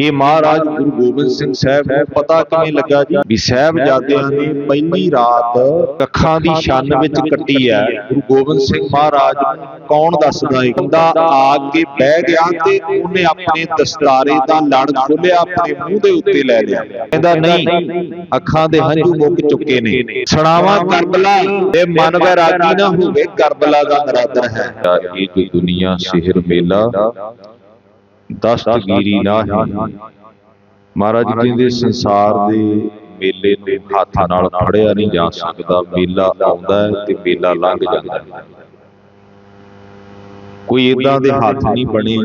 ਇਹ ਮਹਾਰਾਜ ਗੁਰੂ ਗੋਬਿੰਦ ਸਿੰਘ ਸਾਹਿਬ ਨੂੰ ਪਤਾ ਕਿਵੇਂ ਲੱਗਾ ਜੀ? ਵੀ ਸਾਹਿਬਜ਼ਾਦਿਆਂ ਨੇ, ਪਹਿਲੀ ਰਾਤ ਕੱਖਾਂ ਦੀ ਛੰਨ ਵਿੱਚ ਕੱਟੀ ਹੈ। ਗੁਰੂ ਗੋਬਿੰਦ ਸਿੰਘ ਮਹਾਰਾਜ ਕੌਣ ਦੱਸਦਾ ਹੈ ਬੰਦਾ ਆ ਕੇ ਬਹਿ ਗਿਆ ਤੇ ਉਹਨੇ ਆਪਣੇ ਦਸਤਾਰੇ ਦਾ ਲੜ ਖੋਲਿਆ ਆਪਣੇ ਮੂੰਹ ਦੇ ਉੱਤੇ ਲੈ ਲਿਆ। ਕਹਿੰਦਾ, ਨਹੀਂ, ਅੱਖਾਂ ਦੇ ਹੰਝੂ ਮੁੱਕ ਚੁੱਕੇ ਨੇ। ਸੁਣਾਵਾ ਕਰਬਲਾ ਇਹ ਮਨ ਵੈਰਾਗੀ ਨਾ ਹੋਵੇ, ਕਰਬਲਾ ਦਾ ਨਰਾਦਰ ਹੈ। ਇਹ ਜੋ ਦੁਨੀਆ, ਸਿਹਰ, ਮੇਲਾ ਦਸਤਗੀਰੀ ਨਾਹੀ। ਮਹਾਰਾਜ ਕਹਿੰਦੇ, ਸੰਸਾਰ ਦੇ ਮੇਲੇ ਨੂੰ ਹੱਥ ਨਾਲ ਫੜਿਆ ਨਹੀਂ ਜਾ ਸਕਦਾ। ਮੇਲਾ ਆਉਂਦਾ ਹੈ ਤੇ ਮੇਲਾ ਲੰਘ ਜਾਂਦਾ ਹੈ। ਕੋਈ ਇਦਾਂ ਦੇ ਹੱਥ ਨਹੀਂ ਬਣੇ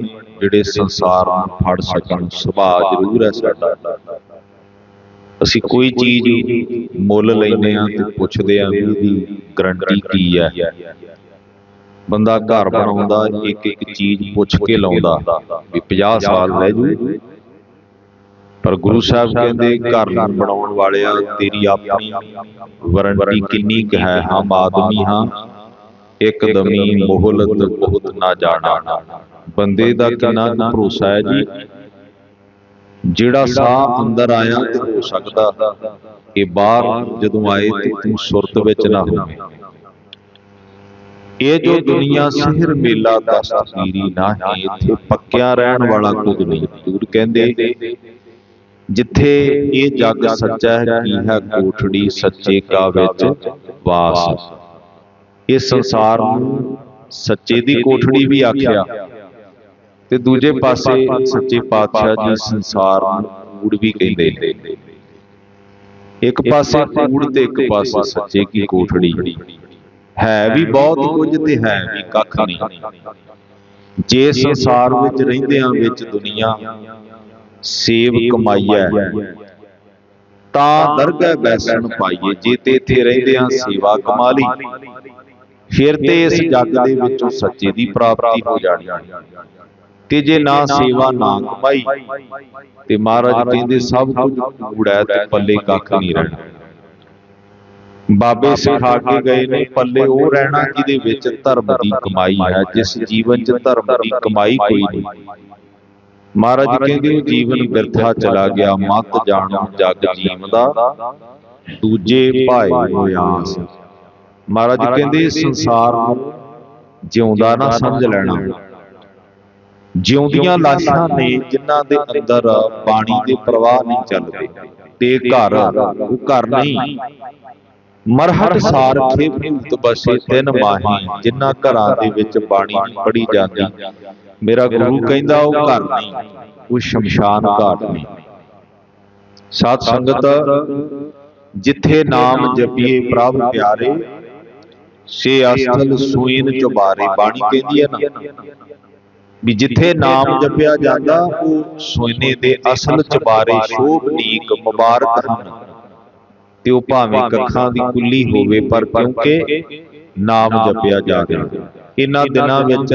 ਜਿਹੜੇ ਸੰਸਾਰ ਨੂੰ ਫੜ ਸਕਣ। ਸੁਭਾਅ ਜ਼ਰੂਰ ਹੈ ਸਾਡਾ। ਅਸੀਂ ਕੋਈ ਚੀਜ਼ ਮੁੱਲ ਲੈਨੇ ਆ ਤੇ ਪੁੱਛਦੇ ਆ ਵੀ ਇਹਦੀ ਗਰੰਟੀ ਕੀ ਹੈ। ਬੰਦਾ ਘਰ ਬਣਾਉਂਦਾ ਇੱਕ ਇੱਕ ਚੀਜ਼ ਪੁੱਛ ਕੇ ਲਾਉਂਦਾ ਵੀ 50 ਸਾਲ ਰਹਿ ਜੂ। ਪਰ ਗੁਰੂ ਸਾਹਿਬ ਕਹਿੰਦੇ, ਘਰ ਨੂੰ ਬਣਾਉਣ ਵਾਲਿਆ ਤੇਰੀ ਆਪਣੀ ਵਾਰੰਟੀ ਕਿੰਨੀ ਕੁ ਹੈ? ਹਮ ਆਦਮੀ ਹਾਂ। ਇੱਕ ਦਮੀ ਮੋਹਲਤ ਬਹੁਤ ਨਾ ਜਾਣਾ। ਬੰਦੇ ਦਾ ਕਿੰਨਾ ਭਰੋਸਾ ਹੈ ਜੀ, ਜਿਹੜਾ ਸਾਹ ਅੰਦਰ ਆਇਆ ਤੇ ਹੋ ਸਕਦਾ। ਇਹ ਬਾਹਰ ਜਦੋਂ ਆਏ ਤੇ ਤੂੰ ਸੁਰਤ ਵਿੱਚ ਨਾ ਹੋਵੇਂ। ਇਹ ਜੋ ਦੁਨੀਆ ਸਿਹਰ ਮੇਲਾ ਦਸਤਗੀਰੀ ਨਾਹੀ ਇੱਥੇ ਪੱਕਿਆ ਰਹਿਣ ਵਾਲਾ ਕੁਝ ਨਹੀਂ। ਹਜ਼ੂਰ ਕਹਿੰਦੇ ਜਿੱਥੇ ਇਹ ਜੱਗ ਸੱਚਾ ਹੈ ਕੀ ਹੈ ਕੋਠੜੀ ਸੱਚੇ ਕਾ ਵਿੱਚ ਵਾਸ। ਇਹ ਸੰਸਾਰ ਨੂੰ ਸੱਚੇ ਦੀ ਕੋਠੜੀ ਵੀ ਆਖਿਆ। ਤੇ ਦੂਜੇ ਪਾਸੇ ਸੱਚੇ ਪਾਤਸ਼ਾਹ ਜੀ ਸੰਸਾਰ ਨੂੰ ਕੂੜ ਵੀ ਕਹਿੰਦੇ ਨੇ। ਇੱਕ ਪਾਸੇ ਕੂੜ ਤੇ ਇੱਕ ਪਾਸੇ ਸੱਚੇ ਕੀ ਕੋਠੜੀ। ਹੈ ਵੀ ਬਹੁਤ ਕੁਝ ਤੇ ਹੈ ਵੀ ਕੱਖ ਨਹੀਂ। ਜੇ ਸੰਸਾਰ ਵਿੱਚ ਰਹਿੰਦਿਆਂ ਵਿੱਚ ਦੁਨੀਆ ਸੇਵ ਕਮਾਈਐ ਤਾਂ ਦਰਗਹਿ ਬੈਸਣ ਪਾਈਏ ਜੇ ਤੇ ਇੱਥੇ ਰਹਿੰਦਿਆਂ ਸੇਵਾ ਕਮਾ ਲਈ ਫਿਰ ਤੇ ਇਸ ਜੱਗ ਦੇ ਵਿੱਚੋਂ ਸੱਚੇ ਦੀ ਪ੍ਰਾਪਤੀ ਹੋ ਜਾਣੀ ਤੇ ਜੇ ਨਾ ਸੇਵਾ ਨਾ ਕਮਾਈ ਤੇ ਮਹਾਰਾਜ ਕਹਿੰਦੇ ਸਭ ਕੁਝ ਕੂੜਾ ਤੇ ਪੱਲੇ ਕੱਖ ਨਹੀਂ ਰਹਿਣਾ। ਬਾਬੇ ਸਿਖਾ ਕੇ ਗਏ ਨੇ ਪੱਲੇ ਉਹ ਰਹਿਣਾ ਜਿਹਦੇ ਵਿੱਚ ਧਰਮ ਦੀ ਕਮਾਈ ਹੈ ਜਿਸ ਜੀਵਨ 'ਚ ਧਰਮ ਦੀ ਕਮਾਈ ਕੋਈ ਨਹੀਂ। ਮਹਾਰਾਜ ਕਹਿੰਦੇ ਉਹ ਜੀਵਨ ਬਿਰਥਾ ਚਲਾ ਗਿਆ ਮਤ ਜਾਣੋ ਜਗ ਜੀਵ ਦਾ ਦੂਜੇ ਭਾਏ ਹੋਇਆਸ ਮਹਾਰਾਜ ਕਹਿੰਦੇ ਸੰਸਾਰ ਨੂੰ ਜਿਉਂਦਾ ਨਾ ਸਮਝ ਲੈਣਾ। ਜਿਉਂਦੀਆਂ ਲਾਸ਼ਾਂ ਨੇ ਜਿਨ੍ਹਾਂ ਦੇ ਅੰਦਰ ਪਾਣੀ ਦੇ ਪ੍ਰਵਾਹ ਨਹੀਂ ਚੱਲਦੇ। ਤੇ ਘਰ ਉਹ ਘਰ ਨਹੀਂ। ਮਰਹਟ ਸਾਰ ਖੇ ਭੂਤ ਬਸੇ ਤਿੰਨ ਮਾਹੀ ਜਿਨ੍ਹਾਂ ਘਰਾਂ ਦੇ ਵਿੱਚ ਬਾਣੀ ਪੜੀ ਜਾਂਦੀ। ਮੇਰਾ ਗੁਰੂ ਕਹਿੰਦਾ ਉਹ ਘਰ ਨਹੀਂ ਉਹ ਸ਼ਮਸ਼ਾਨ ਘਾਟ ਨਹੀਂ। ਸਾਧ ਸੰਗਤ ਜਿੱਥੇ ਨਾਮ ਜਪੀਏ ਪ੍ਰਭ ਪਿਆਰੇ ਸੇ ਅਸਲ ਸੂਇਨ ਚੁਬਾਰੇ ਬਾਣੀ ਕਹਿੰਦੀ ਹੈ ਨਾ? ਵੀ ਜਿੱਥੇ ਨਾਮ ਜਪਿਆ ਜਾਂਦਾ ਉਹ ਸੋਨੇ ਦੇ ਅਸਲ ਚਬਾਰੇ ਸ਼ੋਭਨੀਕ ਮੁਬਾਰਕ ਹਨ। ਤੇ ਉਹ ਭਾਵੇਂ ਕੱਖਾਂ ਦੀ ਕੁੱਲੀ ਹੋਵੇ ਪਰ ਕਿਉਂਕਿ ਨਾਮ ਜਪਿਆ ਜਾ ਰਿਹਾ। ਇਹਨਾਂ ਦਿਨਾਂ ਵਿੱਚ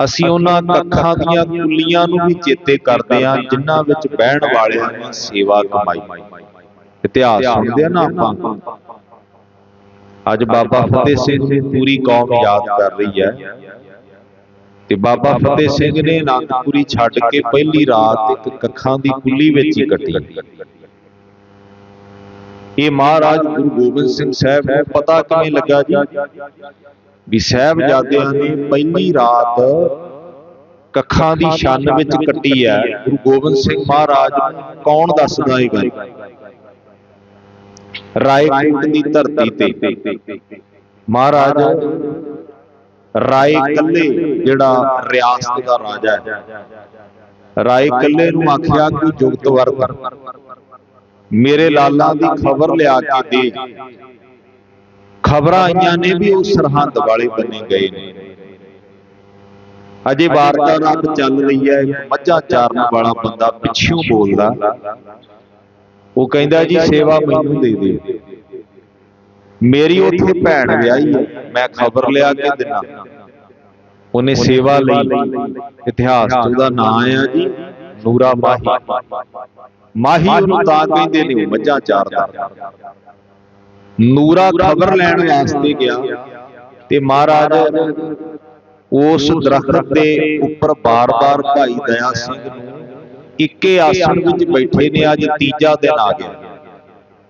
ਅਸੀਂ ਉਹਨਾਂ ਕੱਖਾਂ ਦੀਆਂ ਕੁੱਲੀਆਂ ਨੂੰ ਵੀ ਚੇਤੇ ਕਰਦੇ ਹਾਂ ਜਿਨ੍ਹਾਂ ਵਿੱਚ ਬਹਿਣ ਵਾਲਿਆਂ ਨੇ ਸੇਵਾ ਕਮਾਈ। ਇਤਿਹਾਸ ਸੁਣਦੇ ਆ ਨਾ ਆਪਾਂ? ਅੱਜ ਬਾਬਾ ਫਤਿਹ ਸਿੰਘ ਨੂੰ ਪੂਰੀ ਕੌਮ ਯਾਦ ਕਰ ਰਹੀ ਹੈ। ਤੇ ਬਾਬਾ ਫਤਿਹ ਸਿੰਘ ਨੇ ਅਨੰਦਪੁਰੀ ਛੱਡ ਕੇ ਪਹਿਲੀ ਰਾਤ ਇੱਕ ਕੱਖਾਂ ਦੀ ਕੁੱਲੀ ਵਿੱਚ ਹੀ ਕੱਟੀ। ਇਹ ਮਹਾਰਾਜ ਗੁਰੂ ਗੋਬਿੰਦ ਸਿੰਘ ਸਾਹਿਬ ਨੂੰ ਪਤਾ ਕਿਵੇਂ ਲੱਗਾ ਜੀ? ਵੀ ਸਾਹਿਬਜ਼ਾਦਿਆਂ ਨੇ ਪਹਿਲੀ ਰਾਤ ਕੱਖਾਂ ਦੀ ਛੰਨ ਵਿੱਚ ਕੱਟੀ ਹੈ। ਗੁਰੂ ਗੋਬਿੰਦ ਸਿੰਘ ਮਹਾਰਾਜ ਕੌਣ ਦੱਸਦਾ ਇਹ ਗੱਲ? ਰਾਏਕੋਟ ਦੀ ਧਰਤੀ ਤੇ। ਮਹਾਰਾਜ, ਰਾਏ ਕੱਲੇ ਜਿਹੜਾ ਰਿਆਸਤ ਦਾ ਰਾਜਾ ਹੈ। ਰਾਏ ਕੱਲੇ ਨੂੰ ਆਖਿਆ ਕਿ ਜੁਗਤ ਵਰਤ ਮੇਰੇ ਲਾਲਾਂ ਦੀ ਖਬਰ ਲਿਆ ਕੇ ਦੇ। ਖਬਰਾਂ ਆਈਆਂ ਨੇ ਵੀ ਉਹ ਸਰਹੰਦ ਵਾਲੇ ਬੰਨੇ ਗਏ ਨੇ। ਅਜੇ ਵਾਰਤਾਲਾਪ ਚੱਲ ਰਹੀ ਹੈ ਮੱਝਾਂ ਚਾਰਨ ਵਾਲਾ ਬੰਦਾ ਪਿੱਛੋਂ ਬੋਲਦਾ। ਉਹ ਕਹਿੰਦਾ ਜੀ ਸੇਵਾ ਮੈਨੂੰ ਦੇ ਦੇ। ਮੇਰੀ ਉੱਥੇ ਭੈਣ ਵਿਆਹੀ ਹੈ। ਮੈਂ ਖਬਰ ਲਿਆ ਕੇ ਦਿਨਾ ਉਹਨੇ ਸੇਵਾ ਲਈ। ਇਤਿਹਾਸ 'ਚ ਉਹਦਾ ਨਾਂ ਆ ਜੀ ਨੂਰਾ ਮਾਹੀ। ਮਾਹੀ ਉਹਨੂੰ ਤਾਂ ਕਹਿੰਦੇ ਨੇ ਮੱਝਾਂ ਚਾਰਦਾ। ਨੂਰਾ ਖਬਰ ਲੈਣ ਵਾਸਤੇ ਗਿਆ। ਤੇ ਮਹਾਰਾਜ ਉਸ ਦਰਖਤ ਦੇ ਉੱਪਰ ਬਾਰ-ਬਾਰ ਭਾਈ ਦਇਆ ਸਿੰਘ ਨੂੰ ਇੱਕੇ ਆਸਣ ਵਿੱਚ ਬੈਠੇ ਨੇ ਅੱਜ ਤੀਜਾ ਦਿਨ ਆ ਗਿਆ।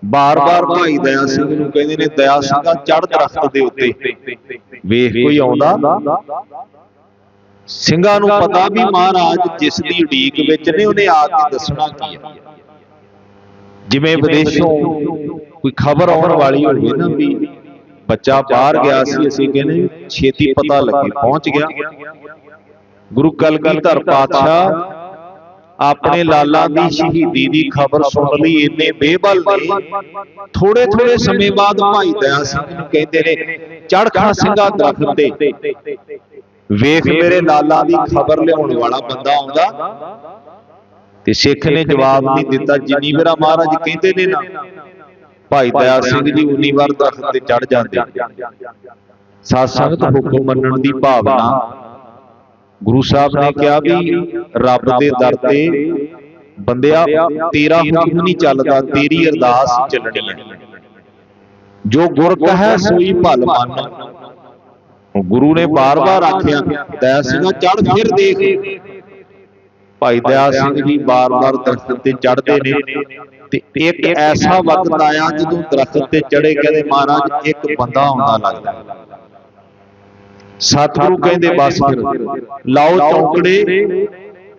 ਬਾਰ-ਬਾਰ ਭਾਈ ਦਇਆ ਸਿੰਘ ਨੂੰ ਕਹਿੰਦੇ ਨੇ ਦਇਆ ਸਿੰਘਾ ਚੜ੍ਹ ਦਰਖਤ ਦੇ ਉੱਤੇ। ਵੇਖ ਕੋਈ ਆਉਂਦਾ? ਸਿੰਘਾਂ ਨੂੰ ਪਤਾ ਵੀ ਮਹਾਰਾਜ ਜਿਸ ਦੀ ਉਡੀਕ ਵਿੱਚ ਨੇ ਉਹਨੇ ਆ ਕੇ ਦੱਸਣਾ ਕੀ ਹੈ ਜਿਵੇਂ ਵਿਦੇਸ਼ੋਂ ਕੋਈ ਖਬਰ ਆਉਣ ਵਾਲੀ ਹੋਵੇ ਨਾ ਵੀ ਬੱਚਾ ਬਾਹਰ ਗਿਆ ਸੀ ਅਸੀਂ ਕਹਿੰਦੇ ਛੇਤੀ ਪਤਾ ਲੱਗੇ ਪਹੁੰਚ ਗਿਆ। ਗੁਰੂ ਕਲਗੀਧਰ ਪਾਤਸ਼ਾਹ ਆਪਣੇ ਲਾਲਾ ਦੀ ਸ਼ਹੀਦੀ ਦੀ ਖਬਰ ਸੁਣ ਲਈ ਇੰਨੇ ਬੇਬਲ ਨੇ। ਥੋੜੇ ਥੋੜੇ ਸਮੇਂ ਬਾਅਦ ਭਾਈ ਦਇਆ ਸਿੰਘ ਨੂੰ ਕਹਿੰਦੇ ਨੇ ਚੜਖਾ ਸਿੰਘਾ ਦਰਖਤ ਤੇ। ਵੇਖ ਮੇਰੇ ਲਾਲਾ ਦੀ ਖਬਰ ਲਿਆਉਣ ਵਾਲਾ ਬੰਦਾ ਆਉਂਦਾ। ਤੇ ਸਿੱਖ ਨੇ ਜਵਾਬ ਨਹੀਂ ਦਿੱਤਾ ਜਿੰਨੀ ਵਾਰ ਮਹਾਰਾਜ ਕਹਿੰਦੇ ਨੇ ਨਾ ਭਾਈ ਦਇਆ ਸਿੰਘ ਜੀ ਉਨੀ ਵਾਰ ਦਰਖਤ ਤੇ ਚੜ ਜਾਂਦੇ। ਸਾਧ ਸੰਗਤ ਹੁਕਮ ਮੰਨਣ ਦੀ ਭਾਵਨਾ। ਗੁਰੂ ਸਾਹਿਬ ਨੇ ਕਿਹਾ ਵੀ ਰੱਬ ਦੇ ਦਰ ਤੇ ਬੰਦਿਆ ਤੇਰਾ ਹੁਕਮ ਨਹੀਂ ਚੱਲਦਾ ਤੇਰੀ ਅਰਦਾਸ ਚੱਲਣੀ ਹੈ। ਜੋ ਗੁਰ ਕਹੈ ਸੋਈ ਭਲ ਮੰਨ। ਗੁਰੂ ਨੇ ਬਾਰ-ਬਾਰ ਆਖਿਆ ਦਇਆ ਸਿੰਘਾ ਚੜ ਫਿਰ ਦੇਖ। ਭਾਈ ਦਇਆ ਸਿੰਘ ਜੀ ਬਾਰ-ਬਾਰ ਦਰਖਤ ਤੇ ਚੜ੍ਹਦੇ ਨੇ ਤੇ ਇੱਕ ਐਸਾ ਵਕਤ ਆਇਆ ਜਦੋਂ ਦਰਖਤ ਤੇ ਚੜੇ ਕਹਿੰਦੇ ਮਹਾਰਾਜ ਇੱਕ ਬੰਦਾ ਆਉਂਦਾ ਲੱਗਦਾ। ਸਤਿਗੁਰੂ ਕਹਿੰਦੇ ਬਸ ਫਿਰ। ਲਾਓ ਚੌਂਕੜੇ।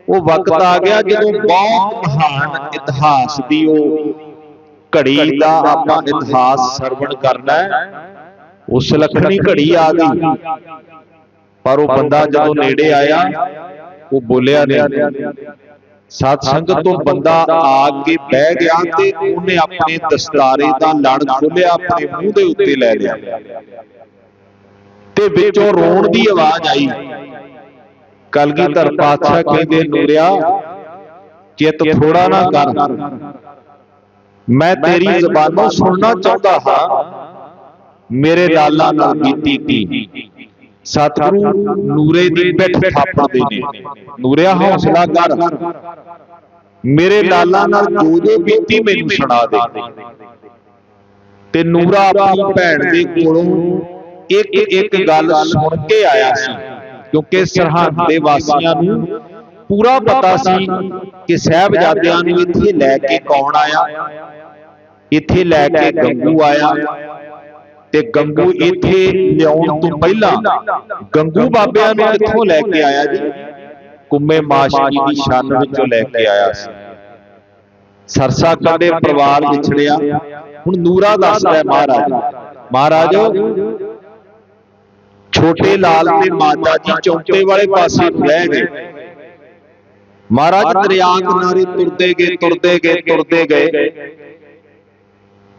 ਉਹ ਵਕਤ ਆ ਗਿਆ ਜਦੋਂ ਬਹੁਤ ਮਹਾਨ ਇਤਿਹਾਸ ਦੀ ਉਹ ਘੜੀ ਦਾ ਆਪਾਂ ਇਤਿਹਾਸ ਸਰਵਣ ਕਰਨਾ ਉਸ ਲਖਣੀ ਘੜੀ ਆ ਗਈ। ਪਰ ਉਹ ਬੰਦਾ ਜਦੋਂ ਨੇੜੇ ਆਇਆ ਉਹ ਬੋਲਿਆ ਨਹੀਂ। ਸਤ ਸੰਗਤ ਤੋਂ ਬੰਦਾ ਆ ਕੇ ਬਹਿ ਗਿਆ ਤੇ ਉਹਨੇ ਆਪਣੇ ਦਸਤਾਰੇ ਦਾ ਲੜ ਖੋਲਿਆ ਆਪਣੇ ਮੂੰਹ ਦੇ ਉੱਤੇ ਲੈ ਲਿਆ। ਤੇ ਵਿੱਚੋਂ ਰੋਣ ਦੀ ਆਵਾਜ਼ ਆਈ। ਕਲਗੀਧਰ ਪਾਤਸ਼ਾਹ ਕਹਿੰਦੇ, ਨੂਰਿਆ, ਚਿੱਤ ਥੋੜਾ ਨਾ ਕਰ। ਮੈਂ ਤੇਰੀ ਜ਼ਬਾਨੋਂ ਸੁਣਨਾ ਚਾਹੁੰਦਾ ਹਾਂ। ਮੇਰੇ ਲਾਲਾ ਨਾਲ ਕੀਤੀ ਕੀ ਸਤਿਗੁਰੂ ਨੂਰੇ ਦੀ ਪਿੱਠ ਥਾਪਦੇ ਨੇ ਨੂਰਿਆ, ਹੌਸਲਾ ਕਰ। ਮੇਰੇ ਲਾਲਾ ਨਾਲ ਜੋ ਜੋ ਬੀਤੀ ਮੈਨੂੰ ਸੁਣਾ ਦੇ। ਤੇ ਨੂਰਾ ਆਪਣੀ ਭੈਣ ਦੇ ਕੋਲੋਂ ਇੱਕ ਇੱਕ ਗੱਲ ਸੁਣ ਕੇ ਆਇਆ ਸੀ। ਕਿਉਂਕਿ ਸਰਹੰਦ ਦੇ ਵਾਸੀਆਂ ਨੂੰ ਪੂਰਾ ਪਤਾ ਸੀ ਕਿ ਸਹਿਬਜ਼ਾਦਿਆਂ ਨੂੰ ਇੱਥੇ ਲੈ ਕੇ ਕੌਣ ਆਇਆ। ਇੱਥੇ ਲੈ ਕੇ ਗੰਗੂ ਆਇਆ। ਤੇ ਗੰਗੂ ਇੱਥੇ ਲਿਆਉਣ ਤੋਂ ਪਹਿਲਾਂ ਗੰਗੂ ਬਾਬਿਆਂ ਨੂੰ ਕਿੱਥੋਂ ਲੈ ਕੇ ਆਇਆ ਜੀ? ਕੁੰਮੇ ਮਾਸ਼ਕੀ ਦੀ ਛੰਨ ਵਿੱਚੋਂ ਲੈ ਕੇ ਆਇਆ ਸੀ। ਸਰਸਾ ਕੰਡੇ ਪਰਿਵਾਰ ਵਿਛੜਿਆ। ਹੁਣ ਨੂਰਾ ਦੱਸਦਾ ਹੈ ਮਹਾਰਾਜ। ਮਹਾਰਾਜ। ਛੋਟੇ ਲਾਲ ਤੇ ਮਾਤਾ ਜੀ ਚੌਂਕੇ ਵਾਲੇ ਪਾਸੇ ਰਹਿ ਗਏ ਮਹਾਰਾਜ ਦਰਿਆ ਕਿਨਾਰੇ ਤੁਰਦੇ ਗਏ ਤੁਰਦੇ ਗਏ ਤੁਰਦੇ ਗਏ।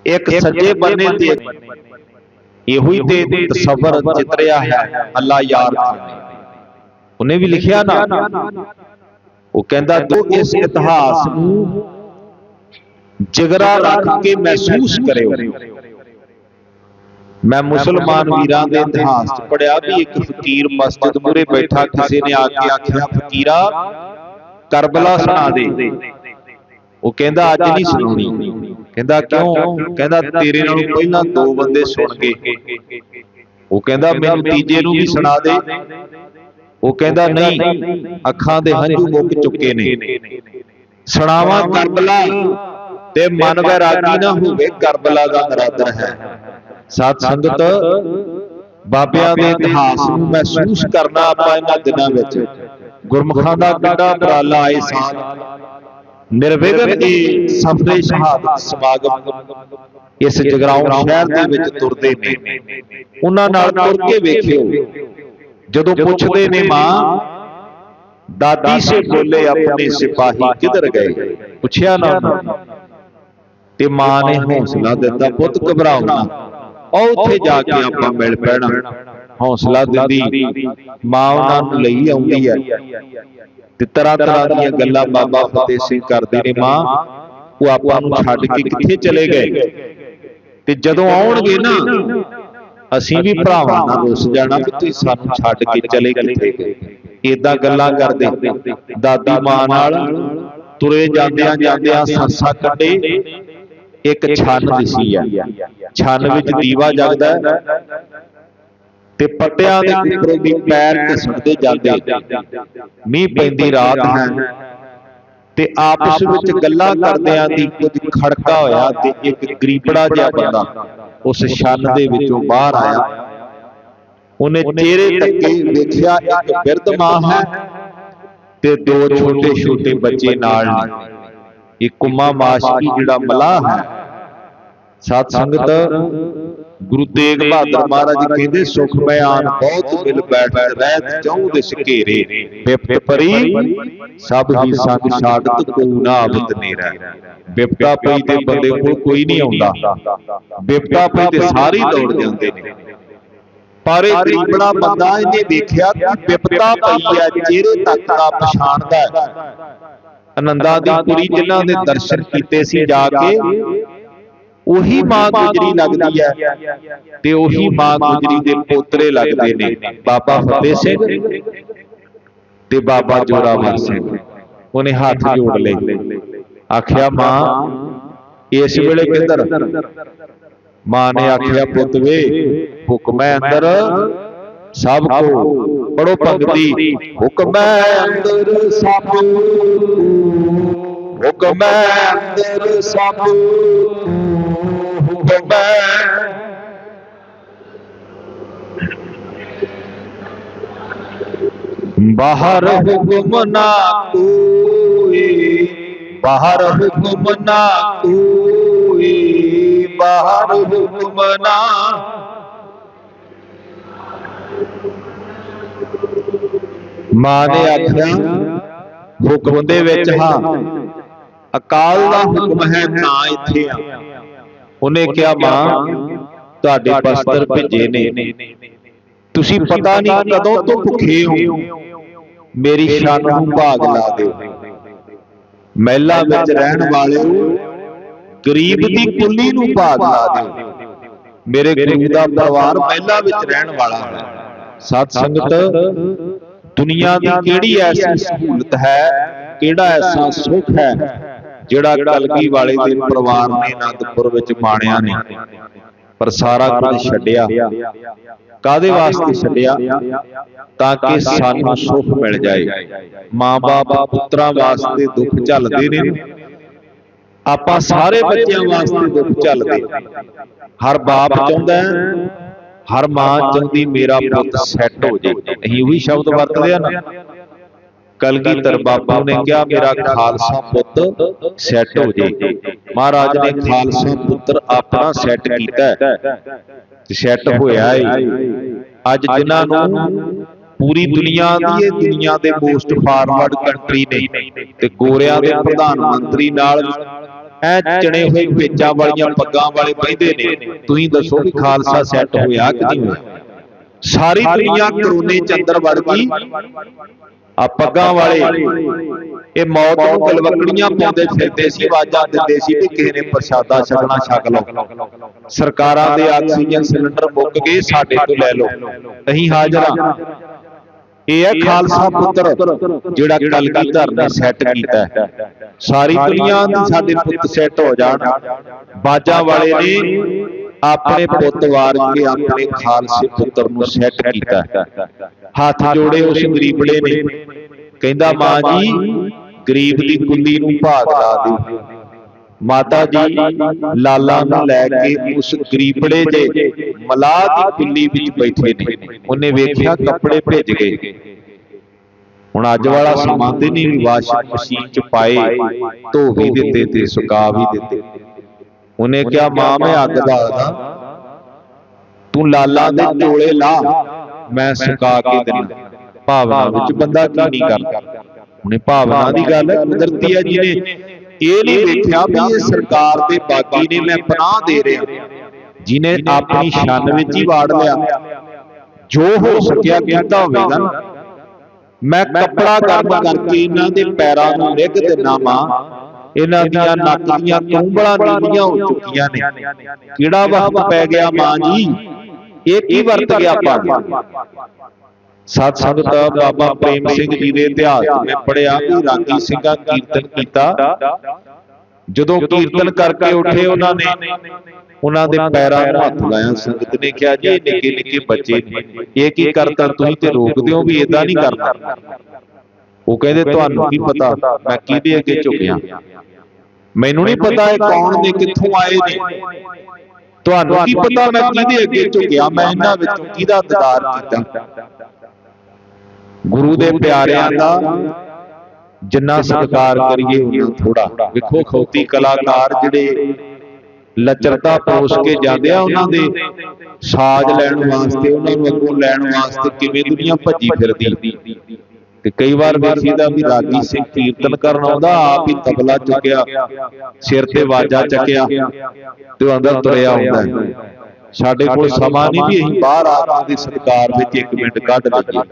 ਇੱਕ ਸੱਜੇ ਬੰਨੇ ਤੇ ਇਹੋ ਹੀ ਤੇ ਤਸਵਰ ਚਿਤਰਿਆ ਹੈ। ਅੱਲਾ ਯਾਰ ਉਹਨੇ ਵੀ ਲਿਖਿਆ ਨਾ। ਉਹ ਕਹਿੰਦਾ ਤੂੰ ਇਸ ਇਤਿਹਾਸ ਨੂੰ ਜਿਗਰਾ ਰੱਖ ਕੇ ਮਹਿਸੂਸ ਕਰਿਓ। ਮੈਂ ਮੁਸਲਮਾਨ ਵੀਰਾਂ ਦੇ ਇਤਿਹਾਸ 'ਚ ਪੜਿਆ ਵੀ ਇੱਕ ਫਕੀਰ ਮਸਜਿਦ ਮੂਰੇ ਬੈਠਾ ਕਿਸੇ ਨੇ ਆ ਕੇ ਆਖਿਆ ਫਕੀਰਾ ਕਰਬਲਾ ਸੁਣਾ ਦੇ। ਉਹ ਕਹਿੰਦਾ ਅੱਜ ਨਹੀਂ ਸੁਣਾਉਣੀ। ਕਹਿੰਦਾ ਕਿਉਂ? ਕਹਿੰਦਾ ਤੇਰੇ ਨਾਲੋਂ ਪਹਿਲਾਂ ਦੋ ਬੰਦੇ ਸੁਣ ਗਏ। ਉਹ ਕਹਿੰਦਾ ਮੈਨੂੰ ਤੀਜੇ ਨੂੰ ਵੀ ਸੁਣਾ ਦੇ। ਉਹ ਕਹਿੰਦਾ ਨਹੀਂ ਅੱਖਾਂ ਦੇ ਹੰਝੂ ਮੁੱਕ ਚੁੱਕੇ ਨੇ। ਸੁਣਾਵਾ ਕਰਬਲਾ। ਤੇ ਮਨ ਵੈਰਾਗੀ ਨਾ ਹੋਵੇ ਕਰਬਲਾ ਦਾ ਨਰਾਦਰ ਹੈ। ਸਤ ਸੰਗਤ ਬਾਬਿਆਂ ਦੇ ਇਤਿਹਾਸ ਨੂੰ ਮਹਿਸੂਸ ਕਰਨਾ ਆਪਾਂ ਇਹਨਾਂ ਦਿਨਾਂ ਵਿੱਚ। ਗੁਰਮੁਖਾਂ ਦਾ ਕਿੱਡਾ ਉਪਰਾਲਾ ਆਏ ਸਾਲ ਨਿਰਵਿਘਨ ਇਹ ਸਫਰੇ ਸ਼ਹਾਦਤ ਸਮਾਗਮ ਇਸ ਜਗਰਾਉਂ ਸ਼ਹਿਰ ਦੇ ਵਿੱਚ ਤੁਰਦੇ ਨੇ। ਉਹਨਾਂ ਨਾਲ ਤੁਰ ਕੇ ਵੇਖਿਓ। ਜਦੋਂ ਪੁੱਛਦੇ ਨੇ ਮਾਂ ਦਾਦੀ ਸੇ ਬੋਲੇ ਆਪਣੇ ਸਿਪਾਹੀ ਕਿਧਰ ਗਏ? ਪੁੱਛਿਆ ਨਾ ਉਹਨਾਂ ਤੇ ਮਾਂ ਨੇ ਹੌਸਲਾ ਦਿੱਤਾ ਪੁੱਤ ਘਬਰਾਓ ਨਾ। ਉਹ ਉੱਥੇ ਜਾ ਕੇ ਆਪਾਂ ਮਿਲ ਪੈਣਾ। ਹੌਸਲਾ ਦਿੰਦੀ ਮਾਂ ਉਹਨਾਂ ਨੂੰ ਲਈ ਆਉਂਦੀ ਹੈ। ਤੇ ਤਰ੍ਹਾਂ ਤਰ੍ਹਾਂ ਦੀਆਂ ਗੱਲਾਂ ਬਾਬਾ ਫਤਿਹ ਸਿੰਘ ਕਰਦੇ ਨੇ ਮਾਂ ਉਹ ਆਪਾਂ ਨੂੰ ਛੱਡ ਕੇ ਕਿੱਥੇ ਚਲੇ ਗਏ? ਤੇ ਜਦੋਂ ਆਉਣਗੇ ਨਾ ਅਸੀਂ ਵੀ ਭਰਾਵਾਂ ਨਾਲ ਰੁੱਸ ਜਾਣਾ ਕਿ ਤੁਸੀਂ ਸਾਨੂੰ ਛੱਡ ਕੇ ਚਲੇ ਕਿੱਥੇ ਗਏ? ਇਦਾਂ ਗੱਲਾਂ ਕਰਦੇ। ਦਾਦੀ ਮਾਂ ਨਾਲ ਤੁਰੇ ਜਾਂਦਿਆਂ ਜਾਂਦਿਆਂ ਸਰਸਾ ਕੱਢੇ। ਇੱਕ ਛੰਨ ਦਿਸੀ ਆ। ਛੰਨ ਵਿੱਚ ਦੀਵਾ ਜਗਦਾ। ਤੇ ਪੱਟਿਆਂ ਦੇ ਉੱਪਰੋਂ ਦੀ ਪੈਰ ਘਸੜਦੇ ਜਾਂਦੇ ਮੀਂਹ ਪੈਂਦੀ ਰਾਤ ਹੈ ਤੇ ਆਪਸ ਵਿੱਚ ਗੱਲਾਂ ਕਰਦਿਆਂ ਦੀ ਕੁਝ ਖੜਕਾ ਹੋਇਆ ਤੇ ਇੱਕ ਗਰੀਬੜਾ ਜਿਹਾ ਬੰਦਾ ਉਸ ਛੰਨ ਦੇ ਵਿੱਚੋਂ ਬਾਹਰ ਆਇਆ। ਉਹਨੇ ਚਿਹਰੇ ਤੱਕੇ ਵੇਖਿਆ ਇੱਕ ਬਿਰਧ ਮਾਂ ਹੈ ਤੇ ਦੋ ਛੋਟੇ ਛੋਟੇ ਬੱਚੇ ਨਾਲ ਨੇ। ਇੱਕ ਕੁਮਾ ਮਾਸ਼ਕੀ ਜਿਹੜਾ ਮਲਾਹ ਹੈ। ਸਤ ਸੰਗਤ ਗੁਰੂ ਤੇਗ ਬਹਾਦਰ ਮਹਾਰਾਜ ਕਹਿੰਦੇ ਸੁਖ ਬਿਆਨ ਬਹੁਤ ਮਿਲ ਬੈਠ ਰਹਿਤ ਚੌ ਦਿਸ ਘੇਰੇ ਬਿਪਤ ਪਰੀ ਸਭ ਹੀ ਸੰਗ ਛਾੜਤ ਕੋ ਨਾ ਆਵਤ ਨੇਰਾ। ਬਿਪਤਾ ਪਈ ਤੇ ਬੰਦੇ ਕੋਲ ਕੋਈ ਨਹੀਂ ਆਉਂਦਾ। ਬਿਪਤਾ ਪਈ ਤੇ ਸਾਰੇ ਦੌੜ ਜਾਂਦੇ ਨੇ। ਪਰ ਇਹ ਗਰੀਬੜਾ ਬੰਦਾ ਇਹਨੇ ਵੇਖਿਆ ਕਿ ਬਿਪਤਾ ਪਈ ਹੈ ਚਿਹਰੇ ਤੱਕ ਦਾ ਪਛਾਣਦਾ ਹੈ। ਆਨੰਦਾਂ ਦੀ ਕੁੜੀ ਜਿਨ੍ਹਾਂ ਦੇ ਦਰਸ਼ਨ ਕੀਤੇ ਸੀ ਜਾ ਕੇ ਉਹੀ ਮਾਂ ਗੁਜਰੀ ਲੱਗਦੀ ਹੈ। ਤੇ ਉਹੀ ਮਾਂ ਗੁਜਰੀ ਦੇ ਪੋਤਰੇ ਲੱਗਦੇ ਨੇ। ਬਾਬਾ ਫਤਿਹ ਸਿੰਘ ਤੇ ਬਾਬਾ ਜੋਰਾਵਰ ਸਿੰਘ। ਉਹਨੇ ਹੱਥ ਜੋੜ ਲਏ। ਆਖਿਆ ਮਾਂ ਇਸ ਵੇਲੇ ਕਿੱਧਰ? ਮਾਂ ਨੇ ਆਖਿਆ ਪੁੱਤ ਵੇ ਹੁਕਮ ਹੈ ਅੰਦਰ। ਸਭ ਕੋ ਪੜੋ ਭਗਤੀ। ਹੁਕਮ ਹੈ ਅੰਦਰ ਸਭ ਕੋ। ਹੁਕਮ ਹੈ ਅੰਦਰ ਸਭ ਕੋ ਹੁਕਮ ਹੈ ਬਾਹਰ ਹੁਕਮ ਨਾ ਕੋਈ ਬਾਹਰ ਹੁਕਮ ਨਾ ਕੋਈ ਬਾਹਰ ਹੁਕਮ ਨਾ ਮਾਂ ਨੇ ਆਖਿਆ ਹੁਕਮ ਦੇ ਵਿੱਚ ਹਾਂ ਅਕਾਲ ਦਾ ਹੁਕਮ ਹੈ ਤਾਂ ਇੱਥੇ ਆ ਉਹਨੇ ਕਿਹਾ ਮਾਂ ਤੁਹਾਡੇ ਬਸਤਰ ਭੇਜੇ ਨੇ। ਤੁਸੀਂ ਪਤਾ ਨਹੀਂ ਕਦੋਂ ਤੋਂ ਭੁੱਖੇ ਹੋ। ਮੇਰੀ ਸ਼ਾਨ ਨੂੰ ਭਾਗ ਲਾ ਦਿਓ। ਮਹਿਲਾ ਵਿੱਚ ਰਹਿਣ ਵਾਲਿਓ ਗਰੀਬ ਦੀ ਕੁੱਲੀ ਨੂੰ ਭਾਗ ਲਾ ਦਿਓ। ਮੇਰੇ ਗੁਰੂ ਦਾ ਪਰਿਵਾਰ ਮਹਿਲਾ ਵਿੱਚ ਰਹਿਣ ਵਾਲਾ ਹੈ। ਸਤ ਸੰਗਤ ਦੁਨੀਆ ਦੀ ਕਿਹੜੀ ਐਸੀ ਸਹੂਲਤ ਹੈ? ਕਿਹੜਾ ਐਸਾ ਸੁੱਖ ਹੈ? ਜਿਹੜਾ ਕਲਗੀ ਵਾਲੇ ਦੇ ਪਰਿਵਾਰ ਨੇ ਅਨੰਦਪੁਰ ਵਿੱਚ ਮਾਣਿਆ ਨੇ ਪਰ ਸਾਰਾ ਕੁਝ ਛੱਡਿਆ। ਕਾਦੇ ਵਾਸਤੇ ਛੱਡਿਆ? ਤਾਂ ਕਿ ਸਾਨੂੰ ਸੁੱਖ ਮਿਲ ਜਾਏ। ਮਾਂ-ਬਾਪ ਪੁੱਤਰਾਂ ਵਾਸਤੇ ਦੁੱਖ ਝੱਲਦੇ ਨੇ। ਆਪਾਂ ਸਾਰੇ ਬੱਚਿਆਂ ਵਾਸਤੇ ਦੁੱਖ ਝੱਲਦੇ ਹਰ ਬਾਪ ਚਾਹੁੰਦਾ ਹਰ ਮਾਂ ਚਾਹੁੰਦੀ ਮੇਰਾ ਪੁੱਤ ਸੈੱਟ ਹੋ ਜੇ ਅਸੀਂ ਉਹੀ ਸ਼ਬਦ ਵਰਤਦੇ ਆ ਨਾ। ਕਲਗੀਧਰ ਬਾਬੂ ਨੇ ਕਿਹਾ ਮੇਰਾ ਖਾਲਸਾ ਪੁੱਤ ਸੈੱਟ ਹੋ ਜੇ। ਮਹਾਰਾਜ ਨੇ ਖਾਲਸਾ ਪੁੱਤਰ ਆਪਣਾ ਸੈੱਟ ਕੀਤਾ ਤੇ ਸੈੱਟ ਹੋਇਆ ਏ। ਅੱਜ ਜਿਨ੍ਹਾਂ ਨੂੰ ਪੂਰੀ ਦੁਨੀਆ ਦੀ ਇਹ ਦੁਨੀਆ ਦੇ ਮੋਸਟ ਫਾਰਵਰਡ ਕੰਟਰੀ ਨੇ। ਤੇ ਗੋਰਿਆਂ ਦੇ ਪ੍ਰਧਾਨ ਮੰਤਰੀ ਨਾਲ ਐ ਚਣੇ ਹੋਏ ਵੇਚਾਂ ਵਾਲੀਆਂ ਪੱਗਾਂ ਵਾਲੇ ਬੈਠੇ ਨੇ। ਤੁਸੀਂ ਦੱਸੋ ਕਿ ਖਾਲਸਾ ਸੈੱਟ ਹੋਇਆ ਕਿ ਨਹੀਂ ਹੋਇਆ? ਸਾਰੀ ਦੁਨੀਆ ਕਰੋਨੇ ਚ ਅੰਦਰ ਵੜ ਗਈ। ਆ ਪੱਗਾਂ ਵਾਲੇ। ਇਹ ਮੌਤ ਨੂੰ ਗਲਵਕੜੀਆਂ ਪਾਉਂਦੇ ਫਿਰਦੇ ਸੀ ਆਵਾਜ਼ਾਂ ਦਿੰਦੇ ਸੀ ਕਿ ਕਿਸੇ ਨੇ ਪ੍ਰਸ਼ਾਦਾ ਛਕਣਾ ਛਕ ਲਓ। ਸਰਕਾਰਾਂ ਦੇ ਆਕਸੀਜਨ ਸਿਲੰਡਰ ਮੁੱਕ ਗਏ ਸਾਡੇ ਤੋਂ ਲੈ ਲਓ। ਅਸੀਂ ਹਾਜ਼ਰ ਹਾਂ। ਇਹ ਹੈ ਖਾਲਸਾ ਪੁੱਤਰ ਜਿਹੜਾ ਕਲਗੀਧਰ ਨੇ ਸੈੱਟ ਕੀਤਾ ਸਾਰੀ ਦੁਨੀਆ ਦੇ ਸਾਡੇ ਪੁੱਤ ਸੈੱਟ ਹੋ ਜਾਣ। ਬਾਜਾਂ ਵਾਲੇ ਨੇ ਆਪਣੇ ਪੁੱਤ ਵਾਰ ਕੇ ਆਪਣੇ ਖਾਲਸੇ ਪੁੱਤਰ ਨੂੰ ਸੈੱਟ ਕੀਤਾ। ਹੱਥ ਜੋੜੇ ਉਸ ਗਰੀਬੜੇ ਨੇ। ਕਹਿੰਦਾ ਮਾਂ ਜੀ ਗਰੀਬ ਦੀ ਕੁੱਲੀ ਨੂੰ ਭਾਗ ਲਾ ਦਿਓ। ਮਾਤਾ ਜੀ ਲਾਲਾ ਨੂੰ ਲੈ ਕੇ ਉਸ ਗਰੀਬੜੇ ਜੇ ਮਲਾਹ ਦੀ ਕੁੱਲੀ ਵਿੱਚ ਬੈਠੇ ਨੇ। ਉਹਨੇ ਵੇਖਿਆ ਕੱਪੜੇ ਭਿੱਜ ਗਏ। ਹੁਣ ਅੱਜ ਵਾਲਾ ਸਮਾਂ ਤੇ ਨਹੀਂ ਵਾਸ਼ਿੰਗ ਮਸ਼ੀਨ ਚ ਪਾਏ ਧੋ ਵੀ ਦਿੱਤੇ ਤੇ ਸੁਕਾ ਵੀ ਦਿੱਤੇ। ਉਹਨੇ ਕਿਹਾ ਮਾਂ ਮੈਂ ਅੱਗ ਬਾਲਦਾ। ਤੂੰ ਲਾਲਾ ਦੇ ਚੋਲੇ ਲਾ। ਮੈਂ ਸੁਕਾ ਕੇ ਦੇਣਾ। ਭਾਵਨਾ ਵਿੱਚ ਬੰਦਾ ਕੀ ਨਹੀਂ ਕਰਦਾ। ਉਹਨੇ ਭਾਵਨਾ ਦੀ ਗੱਲ ਕੁਦਰਤੀ ਹੈ ਜਿਹਨੇ ਇਹ ਨਹੀਂ ਵੇਖਿਆ ਵੀ ਇਹ ਸਰਕਾਰ ਦੇ ਬਾਗੀ ਨੇ ਮੈਂ ਪਨਾਹ ਦੇ ਰਿਹਾ। ਜਿਹਨੇ ਆਪਣੀ ਛੰਨ ਵਿੱਚ ਹੀ ਵਾੜ ਲਿਆ। ਜੋ ਹੋ ਸਕਿਆ ਕੀਤਾ ਹੋਵੇਗਾ। ਮੈਂ ਕੱਪੜਾ ਗਰਮ ਕਰਕੇ ਇਹਨਾਂ ਦੇ ਪੈਰਾਂ ਨੂੰ ਨਿੱਘ ਦਿਨਾ ਮਾਂ ਇਹਨਾਂ ਦੀਆਂ ਨੱਕ ਦੀਆਂ ਨੀਵੀਆਂ ਹੋ ਚੁੱਕੀਆਂ ਨੇ। ਕਿਹੜਾ ਵਕਤ ਪੈ ਗਿਆ ਮਾਂ ਜੀ? ਇਹ ਕੀ ਵਰਤ ਗਿਆ ਆਪਾਂ ਸਤ ਸੰਗਤ ਬਾਬਾ ਪ੍ਰੇਮ ਸਿੰਘ ਜੀ ਦੇ ਇਤਿਹਾਸ ਮੈਂ ਪੜਿਆ ਕਿ ਰਾਗੀ ਸਿੰਘਾਂ ਕੀਰਤਨ ਕੀਤਾ। ਜਦੋਂ ਕੀਰਤਨ ਕਰਕੇ ਉੱਠੇ ਉਹਨਾਂ ਨੇ ਉਹਨਾਂ ਦੇ ਪੈਰਾਂ ਨੂੰ ਹੱਥ ਲਾਇਆ। ਸੰਗਤ ਨੇ ਕਿਹਾ ਜੀ ਨਿੱਕੇ ਨਿੱਕੇ ਬੱਚੇ ਨੇ। ਇਹ ਕੀ ਕਰਤਾ ਤੁਸੀਂ ਤੇ ਰੋਕਦੇ ਹੋ ਵੀ ਇਦਾਂ ਨਹੀਂ ਕਰਨਾ? ਉਹ ਕਹਿੰਦੇ ਤੁਹਾਨੂੰ ਕੀ ਪਤਾ? ਮੈਂ ਕਿਹਦੇ ਅੱਗੇ ਝੁਕਿਆ? ਮੈਨੂੰ ਨਹੀਂ ਪਤਾ ਇਹ ਕੌਣ ਨੇ ਕਿੱਥੋਂ ਆਏ ਨੇ। ਤੁਹਾਨੂੰ ਕੀ ਪਤਾ ਮੈਂ ਕਿਹਦੇ ਅੱਗੇ ਝੁਕਿਆ ਮੈਂ ਇਹਨਾਂ ਵਿੱਚੋਂ ਕਿਹਦਾ ਦੀਦਾਰ ਕੀਤਾ? ਗੁਰੂ ਦੇ ਪਿਆਰਿਆਂ ਦਾ ਜਿੰਨਾ ਸਤਿਕਾਰ ਕਰੀਏ ਉਹਨਾਂ ਥੋੜਾ ਵੇਖੋ ਖੌਤੀ ਕਲਾਕਾਰ ਜਿਹੜੇ ਲਚਰਤਾ ਪਰੋਸ ਕੇ ਜਾਂਦੇ ਆ ਉਹਨਾਂ ਦੇ। ਸਾਜ਼ ਲੈਣ ਵਾਸਤੇ ਉਹਨਾਂ ਨੂੰ ਅੱਗੋਂ ਲੈਣ ਵਾਸਤੇ ਕਿਵੇਂ ਦੁਨੀਆ ਭੱਜੀ ਫਿਰਦੀ? ਤੇ ਕਈ ਵਾਰ ਵੇਖੀਦਾ ਵੀ ਰਾਗੀ ਸਿੰਘ ਕੀਰਤਨ ਕਰਨ ਆਉਂਦਾ ਆਪ ਹੀ ਤਬਲਾ ਚੁੱਕਿਆ ਸਿਰ ਤੇ ਵਾਜਾ ਚੱਕਿਆ ਤੇ ਉਹ ਅੰਦਰ ਤੁਰਿਆ ਆਉਂਦਾ। ਹੈ। ਸਾਡੇ ਕੋਲ ਸਮਾਂ ਨਹੀਂ ਵੀ ਅਸੀਂ ਬਾਹਰ ਆ ਕੇ ਉਹਦੇ ਸਤਿਕਾਰ ਵਿੱਚ ਇੱਕ ਮਿੰਟ ਕੱਢ ਲਈਏ।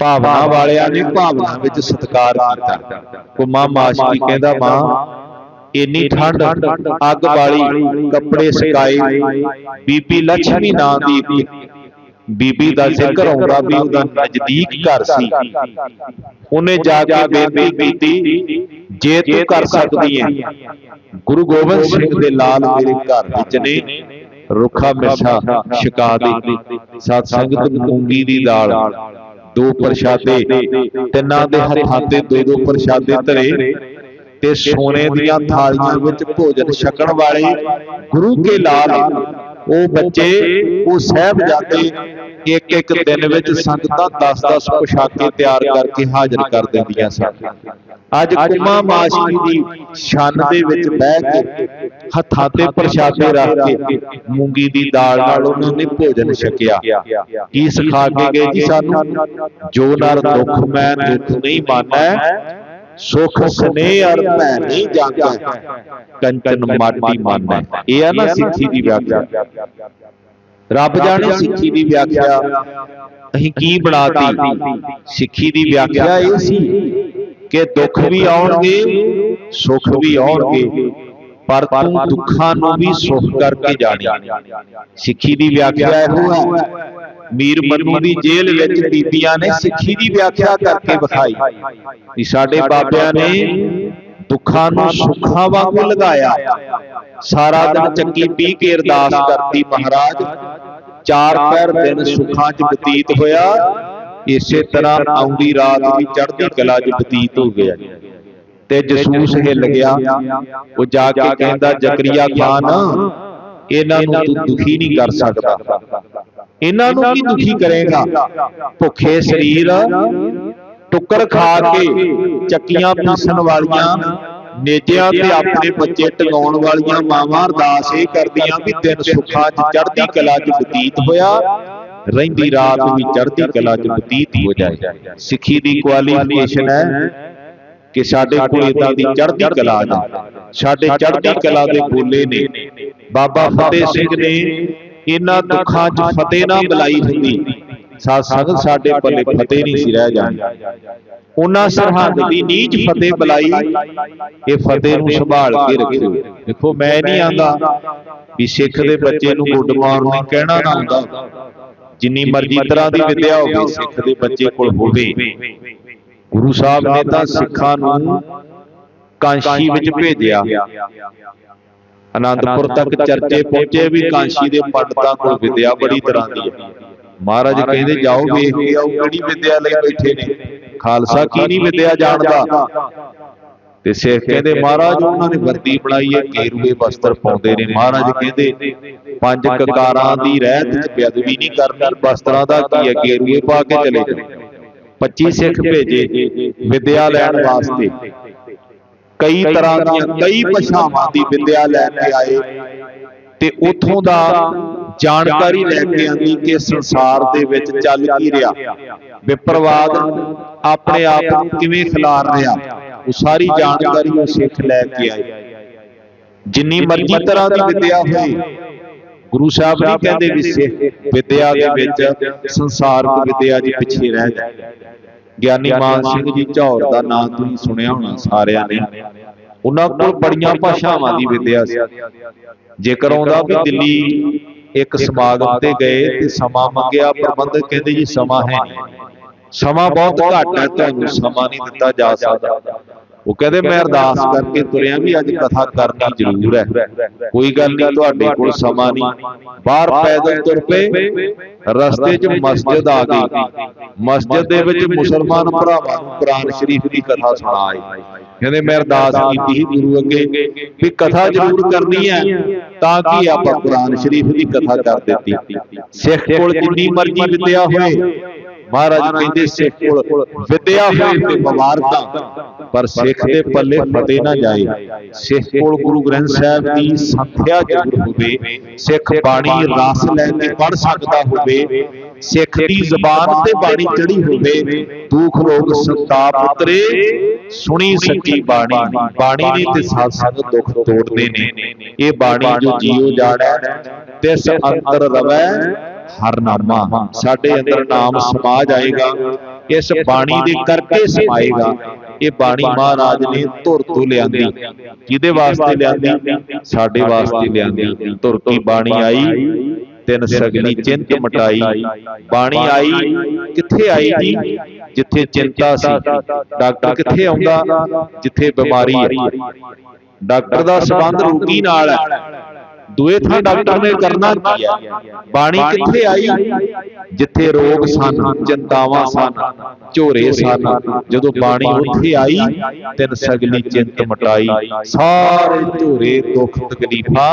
ਭਾਵਨਾ ਵਾਲਿਆਂ ਨੇ ਭਾਵਨਾ ਵਿੱਚ ਸਤਿਕਾਰ ਕੀਤਾ ਕੋ ਮਾਂ ਮਾਸ਼ਕੀ ਕਹਿੰਦਾ ਮਾਂ ਇੰਨੀ ਠੰਡ ਅੱਗ ਵਾਲੀ ਕੱਪੜੇ ਸਕਾਏ ਬੀਬੀ ਲక్ష్ਮੀ ਨਾਂ ਦੀ ਇੱਕ ਬੀਬੀ ਦਾ ਜ਼ਿਕਰ ਆਉਂਦਾ ਵੀ ਉਹਦਾ ਨਜ਼ਦੀਕ ਘਰ ਸੀ। ਉਹਨੇ ਜਾ ਕੇ ਬੇਨਤੀ ਕੀਤੀ ਜੇ ਤੂੰ ਕਰ ਸਕਦੀ ਹੈ। ਗੁਰੂ ਗੋਬਿੰਦ ਸਿੰਘ ਦੇ ਲਾਲ ਮੇਰੇ ਘਰ ਵਿੱਚ ਨੇ। ਰੁੱਖਾ ਮਿੱਠਾ ਛਕਾ ਦੇ। ਸਤ ਸੰਗਤ ਮੂੰਗੀ ਦੀ ਦਾਲ। ਦੋ ਪ੍ਰਸ਼ਾਦੇ। ਤਿੰਨਾਂ ਦੇ ਹੱਥਾਂ ਤੇ ਦੋ ਦੋ ਪ੍ਰਸ਼ਾਦੇ ਧਰੇ। ਤੇ ਸੋਨੇ ਦੀਆਂ ਥਾਲੀਆਂ ਵਿੱਚ ਭੋਜਨ ਛਕਣ ਵਾਲੇ ਗੁਰੂ ਕੇ ਲਾਲ ਉਹ ਬੱਚੇ, ਉਹ ਸਾਹਿਬਜ਼ਾਦੇ ਇੱਕ ਇੱਕ ਦਿਨ ਵਿੱਚ ਸੰਗਤਾਂ 10-10 ਪੁਸ਼ਾਕੇ ਤਿਆਰ ਕਰਕੇ ਹਾਜ਼ਰ ਕਰ ਦਿੰਦੀਆਂ ਸਨ। ਅੱਜ ਕੁਮਾ ਮਾਸ਼ੀ ਦੀ ਛੰਨ ਦੇ ਵਿੱਚ ਬਹਿ ਕੇ ਹੱਥਾਂ ਤੇ ਪ੍ਰਸ਼ਾਦੇ ਰੱਖ ਕੇ ਮੂੰਗੀ ਦੀ ਦਾਲ ਨਾਲ ਉਹਨਾਂ ਨੇ ਭੋਜਨ ਛਕਿਆ। ਕੀ ਸਿਖਾ ਕੇ ਗਏ ਜੀ ਸਾਨੂੰ? ਜੋ ਨਰ ਦੁੱਖ ਮੈਂ ਦੁੱਖ ਨਹੀਂ ਮਾਨੈ ਸੁਖ ਸਨੇਹ ਅਰ ਭੈ ਨਹੀਂ ਜਾਂਦਾ ਕੰਚਨ ਮਾਟੀ ਮਾਨੈ ਇਹ ਆ ਨਾ ਸਿੱਖੀ ਦੀ ਵਿਆਖਿਆ। ਰੱਬ ਜਾਣੇ ਸਿੱਖੀ ਦੀ ਵਿਆਖਿਆ। ਅਸੀਂ ਕੀ ਬਣਾਤੀ? ਸਿੱਖੀ ਦੀ ਵਿਆਖਿਆ। ਇਹ ਸੀ ਕਿ ਦੁੱਖ ਵੀ ਆਉਣਗੇ ਸੁੱਖ ਵੀ ਆਉਣਗੇ। ਪਰ ਤੂੰ ਦੁੱਖਾਂ ਨੂੰ ਵੀ ਸੁੱਖ ਕਰਕੇ ਜਾਣੀ। ਸਿੱਖੀ ਦੀ ਵਿਆਖਿਆ। ਇਹੋ ਹੈ ਮੀਰ ਮਨੂ ਦੀ ਜੇਲ੍ਹ ਵਿੱਚ ਬੀਬੀਆਂ ਨੇ ਸਿੱਖੀ ਦੀ ਵਿਆਖਿਆ ਕਰਕੇ ਵਿਖਾਈ। ਵੀ ਸਾਡੇ ਬਾਬਿਆਂ ਨੇ ਦੁੱਖਾਂ ਨੂੰ ਸੁੱਖਾਂ ਵਾਂਗੂ ਲਗਾਇਆ। ਸਾਰਾ ਦਿਨ ਚੱਕੀ ਪੀ ਕੇ ਅਰਦਾਸ ਕਰਤੀ ਮਹਾਰਾਜ। ਚਾਰ ਪੈਰ ਦਿਨ ਸੁੱਖਾਂ 'ਚ ਬਤੀਤ ਹੋਇਆ। ਇਸੇ ਤਰ੍ਹਾਂ ਆਉਂਦੀ ਰਾਤ ਵੀ ਚੜ੍ਹਦੀ ਕਲਾ 'ਚ ਬਤੀਤ ਹੋ ਗਿਆ ਤੇ ਜਸੂਸ ਹਿੱਲ ਗਿਆ। ਉਹ ਜਾ ਕੇ ਕਹਿੰਦਾ ਜ਼ਕਰੀਆ ਖਾਨ ਇਹਨਾਂ ਨੂੰ ਤੂੰ ਦੁਖੀ ਨਹੀਂ ਕਰ ਸਕਦਾ। ਇਹਨਾਂ ਨੂੰ ਕੀ ਦੁਖੀ ਕਰੇਗਾ? ਭੁੱਖੇ ਸਰੀਰ, ਟੁੱਕਰ ਖਾ ਕੇ ਚੱਕੀਆਂ ਪੀਸਣ ਵਾਲੀਆਂ, ਨੇਜਿਆਂ ਤੇ ਆਪਣੇ ਬੱਚੇ ਟਿਕਾਉਣ ਵਾਲੀਆਂ ਮਾਵਾਂ ਅਰਦਾਸ ਇਹ ਕਰਦੀਆਂ ਵੀ ਦਿਨ ਸੁੱਖਾਂ 'ਚ ਚੜ੍ਹਦੀ ਕਲਾ 'ਚ ਬਤੀਤ ਹੋਇਆ, ਰਹਿੰਦੀ ਰਾਤ ਵੀ ਚੜ੍ਹਦੀ ਕਲਾ 'ਚ ਬਤੀਤ ਹੋ ਜਾਏ। ਸਿੱਖੀ ਦੀ ਕੁਆਲੀਫਿਕੇਸ਼ਨ ਹੈ ਕਿ ਸਾਡੇ ਕੋਲ ਇਦਾਂ ਦੀ ਚੜ੍ਹਦੀ ਕਲਾ ਹੈ ਸਾਡੇ ਚੜ੍ਹਦੀ ਕਲਾ ਦੇ ਬੋਲੇ ਨੇ। ਬਾਬਾ ਫਤਿਹ ਸਿੰਘ ਨੇ ਇਹਨਾਂ ਦੁੱਖਾਂ 'ਚ ਫਤਿਹ ਨਾ ਬੁਲਾਈ ਹੁੰਦੀ। ਸਾਧ ਸੰਗਤ ਸਾਡੇ ਪੱਲੇ ਫਤਿਹ ਨਹੀਂ ਸੀ ਰਹਿ ਜਾਣੀ। ਉਹਨਾਂ ਸਰਹੰਦ ਦੀ ਨੀਚ ਫਤਿਹ ਬੁਲਾਈ। ਇਹ ਫਤਿਹ ਨੂੰ ਸੰਭਾਲ ਕੇ ਰੱਖਿਓ। ਦੇਖੋ ਮੈਂ ਨਹੀਂ ਆਂਦਾ ਵੀ ਸਿੱਖ ਦੇ ਬੱਚੇ ਨੂੰ ਗੁੱਡ ਮਾਰਨਿੰਗ ਕਹਿਣਾ ਨਾ ਆਉਂਦਾ। ਜਿੰਨੀ ਮਰਜ਼ੀ ਤਰ੍ਹਾਂ ਦੀ ਵਿਦਿਆ ਹੋਵੇ ਸਿੱਖ ਦੇ ਬੱਚੇ ਕੋਲ ਹੋਵੇ। ਗੁਰੂ ਸਾਹਿਬ ਨੇ ਤਾਂ ਸਿੱਖਾਂ ਨੂੰ ਕਾਂਸ਼ੀ ਵਿੱਚ ਭੇਜਿਆ। ਆਨੰਦਪੁਰ ਤੱਕ ਚਰਚੇ ਪਹੁੰਚੇ ਵੀ ਕਾਂਸ਼ੀ ਦੇ ਪੰਡਤਾਂ ਕੋਲ ਵਿਦਿਆ ਬੜੀ ਤਰ੍ਹਾਂ ਦੀ ਹੈ ਮਹਾਰਾਜ ਕਹਿੰਦੇ ਜਾਓ ਵੇਖ ਕੇ ਆਓ ਕਿਹੜੀ ਵਿਦਿਆ ਲਈ ਬੈਠੇ ਨੇ। ਖਾਲਸਾ ਕੀ ਨਹੀਂ ਵਿਦਿਆ ਜਾਣਦਾ। ਤੇ ਸਿੱਖ ਕਹਿੰਦੇ ਮਹਾਰਾਜ ਉਹਨਾਂ ਨੇ ਵਰਦੀ ਬਣਾਈ ਹੈ ਕੇਰੂਏ ਵਸਤਰ ਪਾਉਂਦੇ ਨੇ। ਮਹਾਰਾਜ ਕਹਿੰਦੇ ਪੰਜ ਕਕਾਰਾਂ ਦੀ ਰਹਿਤ ਚ ਬੇਅਦਬੀ ਨਹੀਂ ਕਰਨੀ। ਵਸਤਰਾਂ ਦਾ ਕੀ ਹੈ? ਕੇਰੂਏ ਪਾ ਕੇ ਚਲੇ ਜਾਓ। 25 ਸਿੱਖ ਭੇਜੇ ਵਿਦਿਆ ਲੈਣ ਵਾਸਤੇ। ਕਈ ਤਰ੍ਹਾਂ ਦੀਆਂ ਕਈ ਭਾਸ਼ਾਵਾਂ ਦੀ ਵਿਦਿਆ ਲੈ ਕੇ ਆਏ। ਤੇ ਉਥੋਂ ਦਾ ਜਾਣਕਾਰੀ ਲੈ ਕੇ ਆਂਦੀ ਕਿ ਸੰਸਾਰ ਦੇ ਵਿੱਚ ਚੱਲ ਕੀ ਰਿਹਾ। ਵਿਪਰਵਾਦ ਆਪਣੇ ਆਪ ਨੂੰ ਕਿਵੇਂ ਖਿਲਾਰ ਰਿਹਾ। ਉਹ ਸਾਰੀ ਜਾਣਕਾਰੀ ਉਹ ਸਿੱਖ ਲੈ ਕੇ ਆਏ। ਜਿੰਨੀ ਮਰਜ਼ੀ ਤਰ੍ਹਾਂ ਦੀ ਵਿਦਿਆ ਹੋਏ। ਗੁਰੂ ਸਾਹਿਬ ਨਹੀਂ ਕਹਿੰਦੇ ਵੀ ਸਿੱਖ ਵਿਦਿਆ ਦੇ ਵਿੱਚ ਸੰਸਾਰਕ ਵਿਦਿਆ ਜੀ ਪਿੱਛੇ ਰਹਿ ਜਾਏ। ਗਿਆਨੀ ਮਾਨ ਸਿੰਘ ਜੀ ਝੌਰ ਦਾ ਨਾਮ ਤੁਸੀਂ ਸੁਣਿਆ ਹੋਣਾ ਸਾਰਿਆਂ ਨੇ। ਉਹਨਾਂ ਕੋਲ ਬੜੀਆਂ ਭਾਸ਼ਾਵਾਂ ਦੀ ਵਿਦਿਆ ਸੀ। ਜੇਕਰ ਆਉਂਦਾ ਵੀ ਦਿੱਲੀ ਇੱਕ ਸਮਾਗਮ ਤੇ ਗਏ ਤੇ ਸਮਾਂ ਮੰਗਿਆ ਪ੍ਰਬੰਧਕ ਕਹਿੰਦੇ ਜੀ ਸਮਾਂ ਹੈ ਨਹੀਂ। ਸਮਾਂ ਬਹੁਤ ਘੱਟ ਹੈ ਤੁਹਾਨੂੰ ਸਮਾਂ ਨਹੀਂ ਦਿੱਤਾ ਜਾ ਸਕਦਾ। ਉਹ ਕਹਿੰਦੇ ਮੈਂ ਅਰਦਾਸ ਕਰਕੇ ਤੁਰਿਆ ਵੀ ਅੱਜ ਕਥਾ ਕਰਨੀ ਜ਼ਰੂਰ ਹੈ। ਕੋਈ ਗੱਲ ਨਹੀਂ ਤੁਹਾਡੇ ਕੋਲ ਸਮਾਂ ਨਹੀਂ। ਬਾਹਰ ਪੈਦਲ ਤੁਰ ਪਏ ਰਸਤੇ 'ਚ ਮਸਜਿਦ ਆ ਗਈ। ਮਸਜਿਦ ਦੇ ਵਿੱਚ ਮੁਸਲਮਾਨ ਭਰਾਵਾਂ ਨੂੰ ਕੁਰਾਨ ਸ਼ਰੀਫ ਦੀ ਕਥਾ ਸੁਣਾਈ ਕਹਿੰਦੇ ਮੈਂ ਅਰਦਾਸ ਕੀਤੀ ਸੀ ਗੁਰੂ ਅੱਗੇ ਵੀ ਕਥਾ ਜ਼ਰੂਰ ਕਰਨੀ ਹੈ ਤਾਂ ਕਿ ਆਪਾਂ ਕੁਰਾਨ ਸ਼ਰੀਫ ਦੀ ਕਥਾ ਕਰ ਦਿੱਤੀ? ਸਿੱਖ ਕੋਲ ਜਿੰਨੀ ਮਰਜ਼ੀ ਵਿਦਿਆ ਹੋਏ ਮਹਾਰਾਜ ਕਹਿੰਦੇ ਸਿੱਖ ਕੋਲ ਵਿਦਿਆ ਹੋਏ ਤੇ ਮੁਬਾਰਕਾਂ ਪਰ ਸਿੱਖ ਦੇ ਪੱਲੇ ਫਤਿਹ ਨਾ ਜਾਏ। ਸਿੱਖ ਕੋਲ ਗੁਰੂ ਗ੍ਰੰਥ ਸਾਹਿਬ ਦੀ ਸੰਥਿਆ ਜ਼ਰੂਰ ਹੋਵੇ। ਸਿੱਖ ਬਾਣੀ ਰਸ ਲੈ ਕੇ ਪੜ ਸਕਦਾ ਹੋਵੇ। ਸਿੱਖ ਦੀ ਜ਼ਬਾਨ ਤੇ ਬਾਣੀ ਚੜੀ ਹੋਵੇ। ਦੁੱਖ ਰੋਗ ਸੰਤਾਪ ਉਤਰੇ। ਸੁਣੀ ਸੱਚੀ ਬਾਣੀ। ਬਾਣੀ। ਨੇ ਤੇ ਸਾਧ ਸੰਗ ਦੁੱਖ ਤੋੜਦੇ ਨੇ। ਇਹ ਬਾਣੀ ਜੋ ਜੀਉ ਜਾੜੈ ਤਿਸ ਅੰਤਰ ਰਵੈ। ਹਰ ਸਾਡੇ ਅੰਦਰ ਨਾਮ ਸਮਾ ਜਾਏਗਾ ਇਸ ਬਾਣੀ ਦੇ ਕਰਕੇ ਸਮਾਏਗਾ ਇਹ ਬਾਣੀ ਮਹਾਰਾਜ ਨੇ ਧੁਰ ਤੋਂ ਲਿਆਂਦੀ। ਕਿਹਦੇ ਵਾਸਤੇ ਲਿਆਂਦੀ? ਸਾਡੇ ਵਾਸਤੇ ਲਿਆਂਦੀ। ਧੁਰ ਕੀ ਬਾਣੀ ਆਈ, ਤਿੰਨ ਸਗਲੀ ਚਿੰਤ ਮਟਾਈ। ਬਾਣੀ ਆਈ, ਕਿੱਥੇ ਆਈ ਜੀ? ਜਿੱਥੇ ਚਿੰਤਾ ਸੀ। ਡਾਕਟਰ ਕਿੱਥੇ ਆਉਂਦਾ? ਜਿੱਥੇ ਬਿਮਾਰੀ ਹੈ ਡਾਕਟਰ ਦਾ ਸੰਬੰਧ ਰੋਗੀ ਨਾਲ ਹੈ। ਦੂਏ ਥਾਂ ਡਾਕਟਰ ਨੇ ਕਰਨਾ ਕੀ ਹੈ? ਬਾਣੀ ਕਿੱਥੇ ਆਈ? ਜਿੱਥੇ ਰੋਗ ਸਨ ਚਿੰਤਾਵਾਂ ਸਨ ਝੋਰੇ ਸਨ। ਜਦੋਂ ਬਾਣੀ ਉੱਥੇ ਆਈ ਤਿੰਨ ਸਗਲੀ ਚਿੰਤ ਮਟਾਈ। ਸਾਰੇ ਝੋਰੇ ਦੁੱਖ ਤਕਲੀਫਾਂ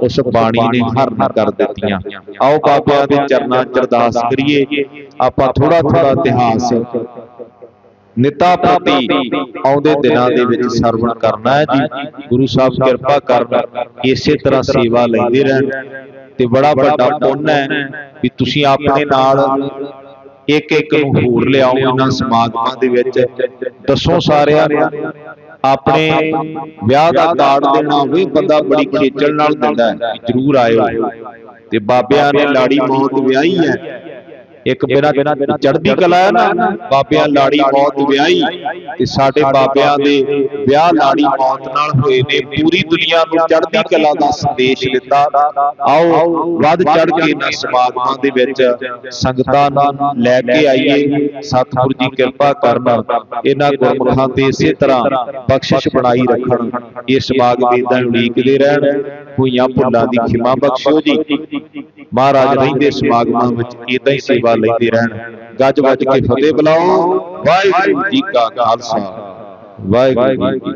ਉਸ ਬਾਣੀ ਨੇ ਹਰਨ ਕਰ ਦਿੱਤੀਆਂ। ਆਓ ਬਾਬਿਆਂ ਦੇ ਚਰਨਾਂ 'ਚ ਅਰਦਾਸ ਕਰੀਏ। ਆਪਾਂ ਥੋੜਾ ਥੋੜਾ ਇਤਿਹਾਸ ਨਿਤਾ ਪ੍ਰਤੀ ਆਉਂਦੇ ਦਿਨਾਂ ਦੇ ਵਿੱਚ ਸਰਵਣ ਕਰਨਾ ਹੈ ਜੀ। ਗੁਰੂ ਸਾਹਿਬ ਕਿਰਪਾ ਕਰਨ ਇਸੇ ਤਰ੍ਹਾਂ ਸੇਵਾ ਲੈਂਦੇ ਰਹਿਣ। ਤੇ ਬੜਾ ਵੱਡਾ ਪੁੰਨ ਹੈ ਵੀ ਤੁਸੀਂ ਆਪਣੇ ਨਾਲ ਇੱਕ ਇੱਕ ਨੂੰ ਹੋਰ ਲਿਆਓ ਇਹਨਾਂ ਸਮਾਗਮਾਂ ਦੇ ਵਿੱਚ। ਦੱਸੋ ਸਾਰਿਆਂ ਨੂੰ ਆਪਣੇ ਵਿਆਹ ਦਾ ਕਾਰਡ ਦੇਣਾ ਹੋਵੇ ਬੰਦਾ ਬੜੀ ਖੇਚਲ ਨਾਲ ਦਿੰਦਾ ਹੈ ਵੀ ਜਰੂਰ ਆਇਓ। ਤੇ ਬਾਬਿਆਂ ਨੇ ਲਾੜੀ ਮੌਤ ਵਿਆਹੀ ਹੈ। ਇੱਕ ਬਿਨਾ ਚੜ੍ਹਦੀ ਕਲਾ ਹੈ ਨਾ ਬਾਬਿਆਂ ਲਾੜੀ ਮੌਤ ਵਿਆਹੀ ਤੇ ਸਾਡੇ ਬਾਬਿਆਂ ਦੇ ਵਿਆਹ ਲਾੜੀ ਮੌਤ ਨਾਲ ਹੋਏ ਨੇ ਪੂਰੀ ਦੁਨੀਆ ਨੂੰ ਚੜ੍ਹਦੀ ਕਲਾ ਦਾ ਸੰਦੇਸ਼ ਦਿੱਤਾ। ਆਓ ਵੱਧ ਚੜ੍ਹ ਕੇ ਇਹਨਾਂ ਸਮਾਗਮਾਂ ਦੇ ਵਿੱਚ ਸੰਗਤਾਂ ਨੂੰ ਲੈ ਕੇ ਆਈਏ। ਸਤਿਗੁਰੂ ਜੀ ਕਿਰਪਾ ਕਰਨ ਇਹਨਾਂ ਗੁਰਮੁਖਾਂ ਤੇ ਇਸੇ ਤਰ੍ਹਾਂ ਬਖਸ਼ਿਸ਼ ਬਣਾਈ ਰੱਖਣ। ਇਹ ਸਮਾਗਮ ਇਦਾਂ ਉਡੀਕਦੇ ਰਹਿਣ। ਹੋਈਆਂ ਭੁੱਲਾਂ ਦੀ ਖਿਮਾ ਬਖਸ਼ਿਓ ਜੀ। ਮਹਾਰਾਜ ਰਹਿੰਦੇ ਸਮਾਗਮਾਂ ਵਿੱਚ ਇਦਾਂ ਹੀ ਸੇਵਾ ਲੈਂਦੇ ਰਹਿਣ। ਗੱਜ ਵੱਜ ਕੇ ਫਤਿਹ ਬੁਲਾਓ। ਵਾਹਿਗੁਰੂ ਜੀ ਕਾ ਖਾਲਸਾ। ਵਾਹਿਗੁਰੂ ਜੀ